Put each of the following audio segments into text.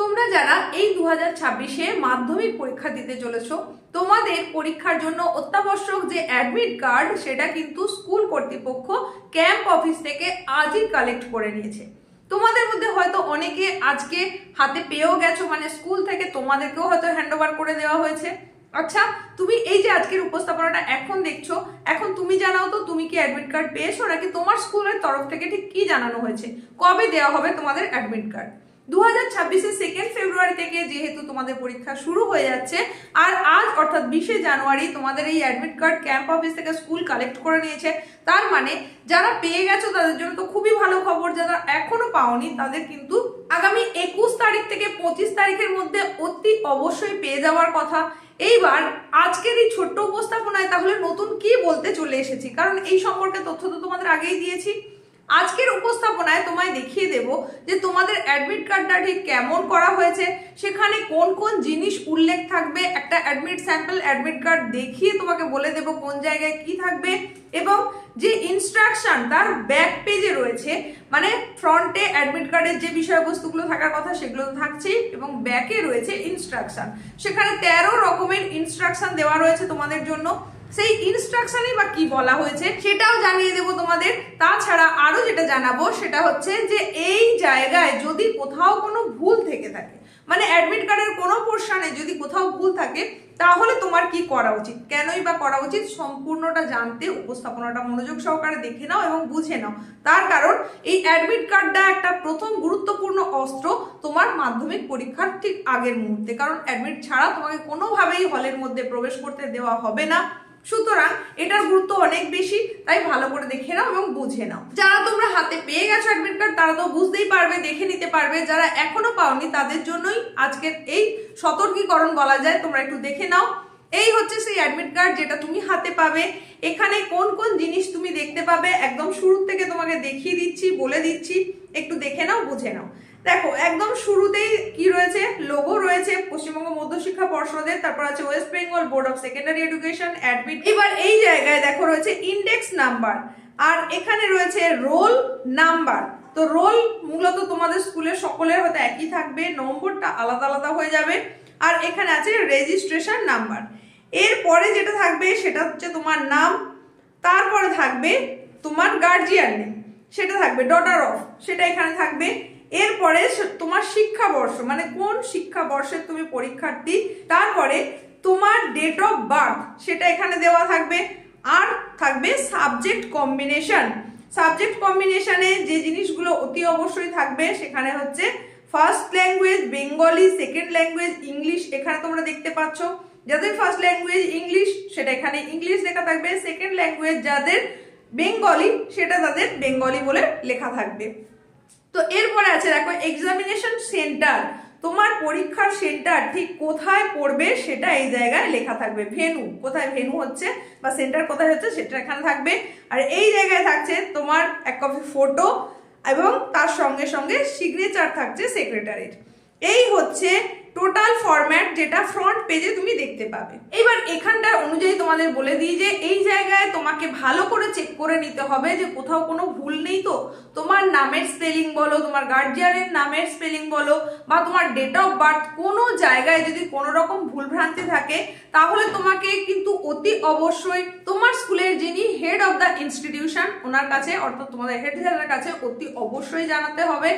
তোমরা যারা এই দু হাজার ছাব্বিশে মাধ্যমিক পরীক্ষা দিতে চলেছ, তোমাদের পরীক্ষার জন্য অত্যাবশ্যক যে অ্যাডমিট কার্ড সেটা কিন্তু স্কুল কর্তৃপক্ষ ক্যাম্প অফিস থেকে আজই কালেক্ট করে নিয়েছে। তোমাদের মধ্যে হয়তো অনেকে আজকে হাতে পেয়েও গেছো মানে স্কুল থেকে তোমাদেরকেও হয়তো হ্যান্ড ওভার করে দেওয়া হয়েছে। আচ্ছা তুমি এই যে আজকের উপস্থাপনাটা এখন দেখছ, এখন তুমি জানাও তো তুমি কি অ্যাডমিট কার্ড পেয়েছ, নাকি তোমার স্কুলের তরফ থেকে ঠিক কি জানানো হয়েছে? কবে দেওয়া হবে তোমাদের অ্যাডমিট কার্ড দু হাজার ছাব্বিশে সেকেন্ড ফেব্রুয়ারি থেকে যেহেতু তোমাদের পরীক্ষা শুরু হয়ে যাচ্ছে, আর আজ অর্থাৎ বিশে জানুয়ারি তোমাদের এই অ্যাডমিট কার্ড ক্যাম্প অফিস থেকে স্কুল কালেক্ট করে নিয়েছে। তার মানে যারা পেয়ে গেছো তাদের জন্য তো খুবই ভালো খবর, যারা এখনও পাওনি তাদের কিন্তু আগামী একুশ তারিখ থেকে পঁচিশ তারিখের মধ্যে অতি অবশ্যই পেয়ে যাওয়ার কথা। এইবার আজকের এই ছোট্ট উপস্থাপনায় তাহলে নতুন কি বলতে চলে এসেছি? কারণ এই সম্পর্কে তথ্য তো তোমাদের আগেই দিয়েছি। আজকের উপস্থাপনায় তোমায় দেখিয়ে দেব যে তোমাদের অ্যাডমিট কার্ডটা ঠিক কেমন করা হয়েছে, সেখানে কোন কোন জিনিস উল্লেখ থাকবে, একটা অ্যাডমিট স্যাম্পল অ্যাডমিট কার্ড দেখিয়ে তোমাকে বলে দেব কোন জায়গায় কি থাকবে এবং যে ইনস্ট্রাকশন তার ব্যাক পেজে রয়েছে মানে ফ্রন্টে অ্যাডমিট কার্ডের যে বিষয়বস্তুগুলো থাকার কথা সেগুলো তো থাকছেই এবং ব্যাকে রয়েছে ইনস্ট্রাকশন সেখানে তেরো রকমের ইনস্ট্রাকশন দেওয়া রয়েছে তোমাদের জন্য। সেই ইনস্ট্রাকশনে বা কি বলা হয়েছে সেটাও জানিয়ে দেব তোমাদের। তাছাড়া আরও যেটা জানাব সেটা হচ্ছে যে এই জায়গায় যদি কোথাও কোনো ভুল থেকে থাকে মানে অ্যাডমিট কার্ডের কোনো পোর্শনে যদি কোথাও ভুল থাকে, তাহলে তোমার কি করা উচিত? কেনই বা করা উচিত? সম্পূর্ণটা জানতে, উপস্থাপনাটা মনোযোগ সহকারে দেখে নাও এবং বুঝে নাও। তার কারণ, এই অ্যাডমিট কার্ডটা একটা প্রথম গুরুত্বপূর্ণ অস্ত্র তোমার মাধ্যমিক পরীক্ষার ঠিক আগের মুহূর্তে। কারণ অ্যাডমিট ছাড়া তোমাকে কোনোভাবেই হলের মধ্যে প্রবেশ করতে দেওয়া হবে না। সুতরাং এটার গুরুত্ব অনেক বেশি, তাই ভালো করে দেখে নাও এবং বুঝে নাও। যারা তোমরা হাতে পেয়ে গেছো অ্যাডমিট কার্ড তারা তো বুঝতেই পারবে, দেখে নিতে পারবে। যারা এখনও পাওনি, তাদের জন্যই আজকের এই সতর্কীকরণ বলা যায়, তোমরা একটু দেখে নাও। এই হচ্ছে সেই অ্যাডমিট কার্ড যেটা তুমি হাতে পাবে। এখানে কোন কোন জিনিস তুমি দেখতে পাবে, একদম শুরু থেকে তোমাকে দেখিয়ে দিচ্ছি, বলে দিচ্ছি। একটু দেখে নাও, বুঝে নাও। দেখো, একদম শুরুতেই কি রয়েছে? লোগো রয়েছে, পশ্চিমবঙ্গ মধ্যশিক্ষা পর্ষদের, তারপর আছে West Bengal board of secondary education admit এবার এই জায়গায় দেখো রয়েছে ইন্ডেক্স নাম্বার আর এখানে রয়েছে রোল নাম্বার তো রোল মূলত তোমাদের স্কুলের সকলের হয়তো একই থাকবে, নম্বরটা আলাদা আলাদা হয়ে যাবে। আর এখানে আছে রেজিস্ট্রেশন নাম্বার এরপরে যেটা থাকবে, সেটা হচ্ছে তোমার নাম, তারপরে থাকবে তোমার গার্জিয়ান নেম সেটা থাকবে ডটার অফ সেটা এখানে থাকবে। এরপরে তোমার শিক্ষাবর্ষ মানে কোন শিক্ষাবর্ষের তুমি পরীক্ষার্থী? তারপরে তোমার ডেট অফ বার্থ সেটা এখানে দেওয়া থাকবে। আর থাকবে সাবজেক্ট কম্বিনেশন সাবজেক্ট কম্বিনেশনে যে জিনিসগুলো অতি অবশ্যই থাকবে, সেখানে হচ্ছে first language Bengali second language English এখানে তোমরা দেখতে পাচ্ছ। যাদের ফার্স্ট ল্যাঙ্গুয়েজ ইংলিশ সেটা এখানে ইংলিশ লেখা থাকবে। সেকেন্ড ল্যাঙ্গুয়েজ যাদের বেঙ্গলি সেটা তাদের বেঙ্গলি বলে লেখা থাকবে। তো এরপরে আছে, দেখো এক্সামিনেশন সেন্টার তোমার পরীক্ষার সেন্টার ঠিক কোথায় পড়বে সেটা এই জায়গায় লেখা থাকবে। ভেনু কোথায় ভেনু হচ্ছে বা সেন্টার কোথায় হচ্ছে সেটা এখানে থাকবে। আর এই জায়গায় থাকছে তোমার এক কপি ফটো এবং তার সঙ্গে সঙ্গে সিগনেচার থাকছে সেক্রেটারির এই হচ্ছে টোটাল ফরম্যাট যেটা ফ্রন্ট পেজে তুমি দেখতে পাবে। এবার এখানটার অনুযায়ী তোমাদের বলে দিই যে এই জায়গায় তোমাকে ভালো করে চেক করে নিতে হবে যে কোথাও কোনো ভুল নেই তো। তোমার নামের স্পেলিং বলো, তোমার গার্জিয়ানের নামের স্পেলিং বলো, বা তোমার ডেট অফ বার্থ কোনো জায়গায় যদি কোনো রকম ভুলভ্রান্তি থাকে, তাহলে তোমাকে কিন্তু অতি অবশ্যই তোমার স্কুলের যিনি হেড অফ দ্য ইনস্টিটিউশন ওনার কাছে, অর্থাৎ তোমাদের হেড স্যারের কাছে অতি অবশ্যই জানাতে হবে।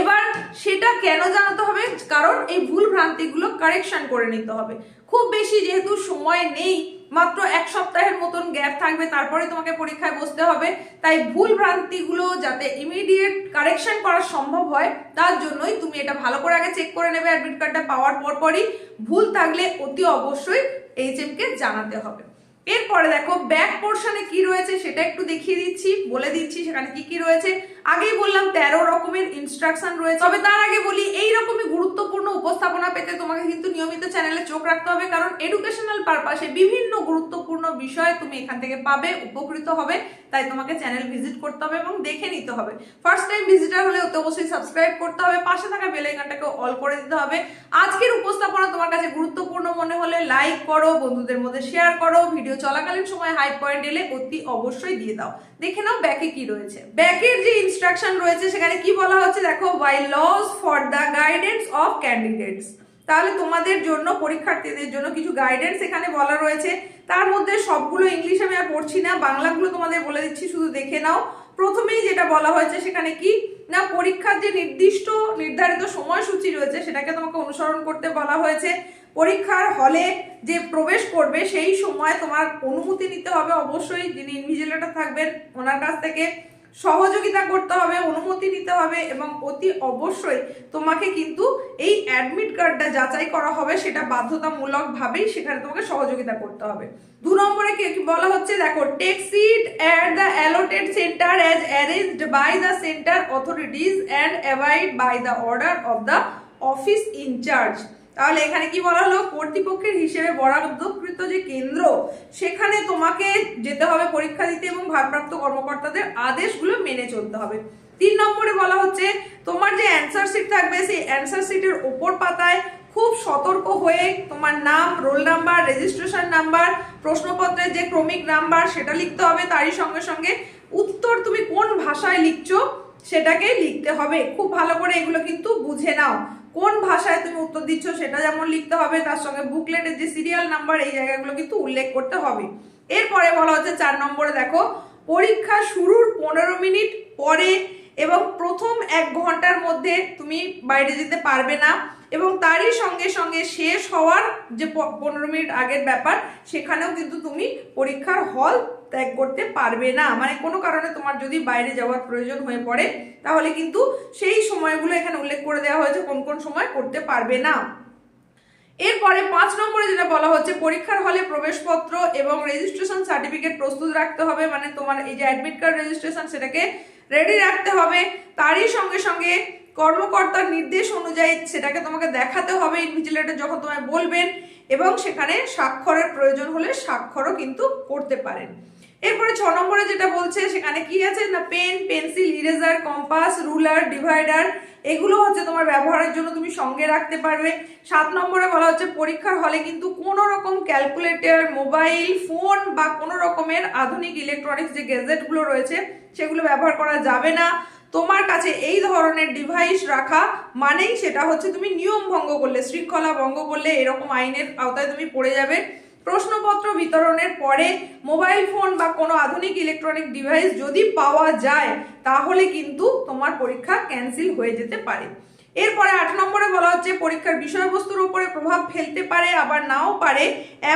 এবার সেটা কেন জানাতে হবে? কারণ এই ভুল ভ্রান্তিগুলো কারেকশন করে নিতে হবে। খুব বেশি যেহেতু সময় নেই, মাত্র এক সপ্তাহের মতন গ্যাপ থাকবে, তারপরে তোমাকে পরীক্ষায় বসতে হবে। তাই ভুল ভ্রান্তিগুলো যাতে ইমিডিয়েট কারেকশন করা সম্ভব হয়, তার জন্যই তুমি এটা ভালো করে আগে চেক করে নেবে অ্যাডমিট কার্ডটা পাওয়ার পর পরই ভুল থাকলে অতি অবশ্যই এইচএম কে জানাতে হবে। এরপরে দেখো ব্যাক পোর্শনে কি রয়েছে সেটা একটু দেখিয়ে দিচ্ছি, বলে দিচ্ছি সেখানে কি কি রয়েছে। আগেই বললাম তেরো রকমের ইনস্ট্রাকশন রয়েছে। তবে তার আগে বলি, এই রকমই গুরুত্বপূর্ণ উপস্থাপনা পেতে তোমাকে কিন্তু নিয়মিত চ্যানেলে চোখ রাখতে হবে, কারণ এডুকেশনাল পারপাসে বিভিন্ন গুরুত্বপূর্ণ বিষয় তুমি এখান থেকে পাবে, উপকৃত হবে, তাই তোমাকে চ্যানেল ভিজিট করতে হবে এবং দেখে নিতে হবে। ফার্স্ট টাইম ভিজিটার হলে অতি অবশ্যই সাবস্ক্রাইব করতে হবে, পাশে থাকা বেল আইকনটাকে অল করে দিতে হবে। আজকের উপস্থাপনা তোমার কাছে গুরুত্বপূর্ণ মনে হলে লাইক করো, বন্ধুদের মধ্যে শেয়ার করো ভিডিও চলাকালীন সময় হাই পয়েন্ট এলে অতি অবশ্যই দিয়ে দাও। দেখে নাও ব্যাকে কি রয়েছে। ব্যাকের যে ইনস্ট্রাকশন রয়েছে, সেখানে কি বলা হচ্ছে? দেখো byelaws for the guidance of candidates তাহলে তোমাদের জন্য, পরীক্ষার্থীদের জন্য কিছু গাইডেন্স এখানে বলা রয়েছে। তার মধ্যে সবগুলো ইংলিশ আমি আর পড়ছি না, বাংলাগুলো তোমাদের বলে দিচ্ছি, শুধু দেখে নাও। প্রথমেই যেটা বলা হয়েছে, সেখানে কি? না, পরীক্ষার যে নির্দিষ্ট, নির্ধারিত সময়সূচি রয়েছে, সেটাকে তোমাকে অনুসরণ করতে বলা হয়েছে। পরীক্ষার হলে যে প্রবেশ করবে, সেই সময় তোমার অনুমতি নিতে হবে অবশ্যই। যিনি ইনভিজিলেটর থাকবেন, ওনার কাছ থেকে। সহযোগিতা করতে হবে, অনুমতি নিতে হবে এবং অতি অবশ্যই তোমাকে কিন্তু এই অ্যাডমিট কার্ডটা যাচাই করা হবে সেটা বাধ্যতামূলক ভাবেই সেখানে তোমাকে সহযোগিতা করতে হবে। দু নম্বরে বলা হচ্ছে? দেখো take seat at the allotted centre as arranged by the centre authorities and abide by the order of the office incharge তাহলে এখানে কি বলা হলো? কর্তৃপক্ষের হিসেবে বরাদ্দকৃত যে কেন্দ্র, সেখানে তোমাকে যেতে হবে পরীক্ষা দিতে এবং ভারপ্রাপ্ত কর্মকর্তাদের আদেশগুলো মেনে চলতে হবে। তিন নম্বরে বলা হচ্ছে, তোমার যে অ্যান্সার শিট থাকবে, সেই অ্যান্সার শিটের ওপর পাতায় খুব সতর্ক হয়ে তোমার নাম রোল নাম্বার রেজিস্ট্রেশন নাম্বার প্রশ্নপত্রের যে ক্রমিক নাম্বার সেটা লিখতে হবে। তারই সঙ্গে সঙ্গে উত্তর তুমি কোন ভাষায় লিখছো, সেটাকে লিখতে হবে। খুব ভালো করে এগুলো কিন্তু বুঝে নাও। কোন ভাষায় তুমি উত্তর দিচ্ছ সেটা যেমন লিখতে হবে, তার সঙ্গে বুকলেটের যে সিরিয়াল নাম্বার এই জায়গাগুলো কিন্তু উল্লেখ করতে হবে। এরপরে বলা হচ্ছে চার নম্বরে দেখো, পরীক্ষা শুরুর পনেরো মিনিট পরে এবং প্রথম এক ঘণ্টার মধ্যে তুমি বাইরে যেতে পারবে না। এবং তারই সঙ্গে সঙ্গে শেষ হওয়ার যে পনেরো মিনিট আগের ব্যাপার, সেখানেও কিন্তু তুমি পরীক্ষার হল ত্যাগ করতে পারবে না। মানে কোনো কারণে তোমার যদি বাইরে যাওয়ার প্রয়োজন হয়ে পড়ে, তাহলে কিন্তু সেই সময়গুলো এখানে উল্লেখ করে দেওয়া হয়েছে কোন কোন সময় করতে পারবে না। এরপরে পাঁচ নম্বরে যেটা বলা হচ্ছে, পরীক্ষার হলে প্রবেশপত্র এবং রেজিস্ট্রেশন সার্টিফিকেট প্রস্তুত রাখতে হবে। মানে তোমার এই যে অ্যাডমিট কার্ড রেজিস্ট্রেশন সেটাকে রেডি রাখতে হবে। তারই সঙ্গে সঙ্গে কর্মকর্তার নির্দেশ অনুযায়ী সেটাকে তোমাকে দেখাতে হবে ইনভিজিলেটর যখন তোমায় বলবেন এবং সেখানে স্বাক্ষরের প্রয়োজন হলে স্বাক্ষরও কিন্তু করতে পারেন। এরপরে ছ নম্বরে যেটা বলছে, সেখানে কি আছে? না pen pencil eraser compass ruler divider এগুলো হচ্ছে তোমার ব্যবহারের জন্য তুমি সঙ্গে রাখতে পারবে। সাত নম্বরে বলা হচ্ছে, পরীক্ষার হলে কিন্তু কোনো রকম ক্যালকুলেটর মোবাইল ফোন বা কোনো রকমের আধুনিক ইলেকট্রনিক্স যে গ্যাজেটগুলো রয়েছে, সেগুলো ব্যবহার করা যাবে না। তোমার কাছে এই ধরনের ডিভাইস রাখা মানেই সেটা হচ্ছে তুমি নিয়ম ভঙ্গ করলে, শৃঙ্খলা ভঙ্গ করলে এরকম আইনের আওতায় তুমি পড়ে যাবে। প্রশ্নপত্র বিতরণের পরে মোবাইল ফোন বা কোনো আধুনিক ইলেকট্রনিক ডিভাইস যদি পাওয়া যায়, তাহলে কিন্তু তোমার পরীক্ষা ক্যান্সেল হয়ে যেতে পারে। এরপরে আট নম্বরে বলা হচ্ছে, পরীক্ষার বিষয়বস্তুর উপরে প্রভাব ফেলতে পারে, আবার নাও পারে।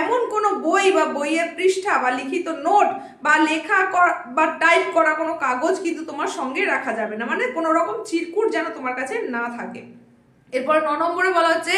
এমন কোনো বই বা বইয়ের পৃষ্ঠা বা লিখিত নোট বা লেখা বা টাইপ করা কোনো কাগজ কিন্তু তোমার সঙ্গে রাখা যাবে না। মানে কোনো রকম চিরকুট যেন তোমার কাছে না থাকে। এরপর ন নম্বরে বলা হচ্ছে,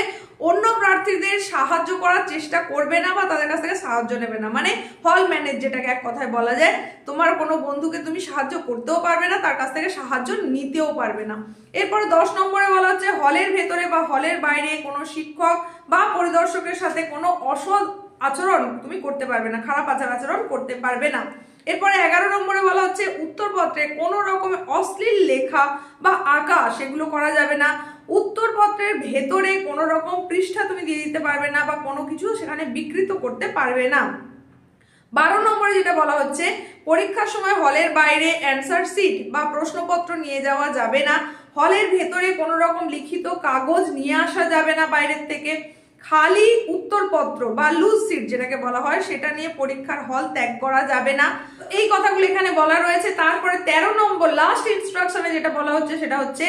অন্য প্রার্থীদের সাহায্য করার চেষ্টা করবে না বা তাদের কাছ থেকে সাহায্য নেবে না। মানে হল ম্যানেজ যেটাকে এক কথায় বলা যায়, তোমার কোনো বন্ধুকে তুমি সাহায্য করতেও পারবে না, তার কাছ থেকে সাহায্য নিতেও পারবে না। এরপর দশ নম্বরে বলা হচ্ছে, হলের ভেতরে বা হলের বাইরে কোনো শিক্ষক বা পরিদর্শকের সাথে কোনো অসৎ আচরণ তুমি করতে পারবে না, খারাপ আচার আচরণ করতে পারবে না। এরপরে এগারো নম্বরে বলা হচ্ছে, উত্তরপত্রে কোনো রকমের অশ্লীল লেখা বা আঁকা সেগুলো করা যাবে না। উত্তরপত্রের ভেতরে কোনো রকম পৃষ্ঠা তুমি দিয়ে দিতে পারবে না বা কোনো কিছু সেখানে বিকৃত করতে পারবে না। বারো নম্বরে যেটা বলা হচ্ছে, পরীক্ষার সময় হলের বাইরে অ্যান্সার সিট বা প্রশ্নপত্র নিয়ে যাওয়া যাবে না। হলের ভেতরে কোনো রকম লিখিত কাগজ নিয়ে আসা যাবে না বাইরের থেকে। খালি উত্তরপত্র বা লুজ সিট যেটাকে বলা হয়, সেটা নিয়ে পরীক্ষার হল ত্যাগ করা যাবে না। এই কথাগুলো এখানে বলা রয়েছে। তারপরে তেরো নম্বর লাস্ট ইনস্ট্রাকশনে যেটা বলা হচ্ছে, সেটা হচ্ছে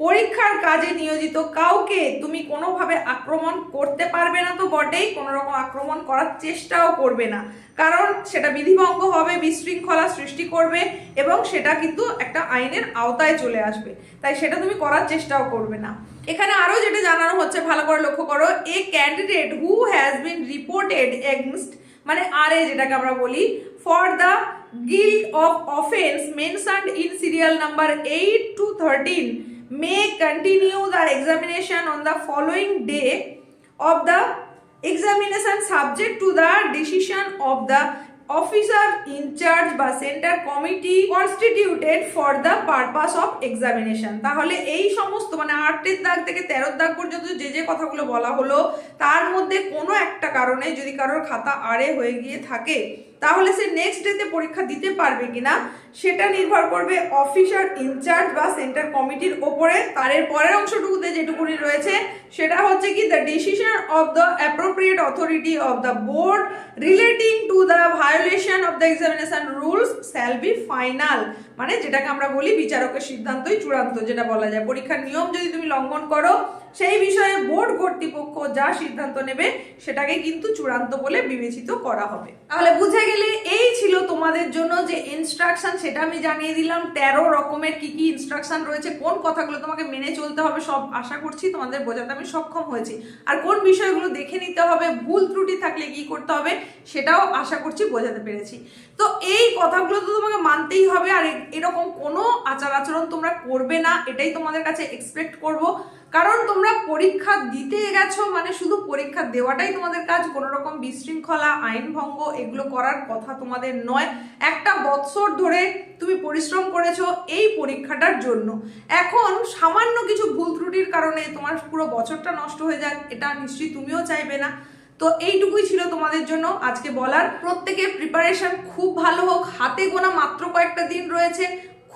পরীক্ষার কাজে নিয়োজিত কাউকে তুমি কোনোভাবে আক্রমণ করতে পারবে না তো বটেই কোনো রকম আক্রমণ করার চেষ্টাও করবে না। কারণ সেটা বিধিভঙ্গ হবে, বিশৃঙ্খলা সৃষ্টি করবে এবং সেটা কিন্তু একটা আইনের আওতায় চলে আসবে। তাই সেটা তুমি করার চেষ্টাও করবে না। এখানে আরও যেটা জানানো হচ্ছে, ভালো করে লক্ষ্য করো, a candidate who has been reported against মানে আর এ যেটাকে আমরা বলি for the guilt of offence mentioned in serial number eight to thirteen may continue the examination on the following day of the examination subject to the decision of the officer in charge বা centre committee constituted for the purpose of examination তাহলে এই সমস্ত মানে আটের দাগ থেকে তেরোর দাগ পর্যন্ত যে যে কথাগুলো বলা হলো, তার মধ্যে কোনো একটা কারণে যদি কারোর খাতা আড়ে হয়ে গিয়ে থাকে তাহলে সে নেক্সট ডেতে পরীক্ষা দিতে পারবে কিনা সেটা নির্ভর করবে অফিসার ইনচার্জ বা সেন্টার কমিটির ওপরে। তার এর পরের অংশটুকুতে যেটুকুনি রয়েছে, সেটা হচ্ছে কি the decision of the appropriate authority of the board relating to the violation of the examination rules shall be final মানে যেটাকে আমরা বলি বিচারকের সিদ্ধান্তই চূড়ান্ত, যেটা বলা যায়। পরীক্ষার নিয়ম যদি তুমি লঙ্ঘন করো সেই বিষয়ে বোর্ড কর্তৃপক্ষ যা সিদ্ধান্ত নেবে সেটাকে কিন্তু চূড়ান্ত বলে বিবেচিত করা হবে। তাহলে বুঝে গেলে এই ছিল তোমাদের জন্য যে ইনস্ট্রাকশন সেটা আমি জানিয়ে দিলাম। তেরো রকমের কি কি ইনস্ট্রাকশন রয়েছে, কোন কথাগুলো তোমাকে মেনে চলতে হবে সব আশা করছি তোমাদের বোঝাতে আমি সক্ষম হয়েছি। আর কোন বিষয়গুলো দেখে নিতে হবে, ভুল ত্রুটি থাকলে কি করতে হবে, সেটাও আশা করছি বোঝাতে পেরেছি। তো এই কথাগুলো তো তোমাকে মানতেই হবে, আর এরকম কোনো আচার আচরণ তোমরা করবে না, এটাই তোমাদের কাছে এক্সপেক্ট করব। কারণ তোমরা পরীক্ষা দিতে গেছো মানে শুধু পরীক্ষা দেওয়াটাই তোমাদের কাজ। কোনো রকম বিশৃঙ্খলা, আইন ভঙ্গ এগুলো করার কথা তোমাদের নয়। একটা বৎসর ধরে তুমি পরিশ্রম করেছ এই পরীক্ষাটার জন্য। এখন সামান্য কিছু ভুল ত্রুটির কারণে তোমার পুরো বছরটা নষ্ট হয়ে যাক এটা নিশ্চয়ই তুমিও চাইবে না। তো এইটুকুই ছিল তোমাদের জন্য আজকে বলার। প্রত্যেকের প্রিপারেশন খুব ভালো হোক, হাতে গোনা মাত্র কয়েকটা দিন রয়েছে।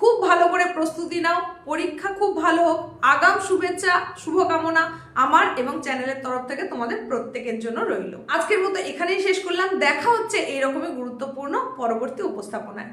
খুব ভালো করে প্রস্তুতি নাও, পরীক্ষা খুব ভালো হোক, আগাম শুভেচ্ছা, শুভকামনা আমার এবং চ্যানেলের তরফ থেকে তোমাদের প্রত্যেকের জন্য রইল। আজকের মতো এখানেই শেষ করলাম। দেখা হচ্ছে এইরকমই গুরুত্বপূর্ণ পরবর্তী উপস্থাপনায়।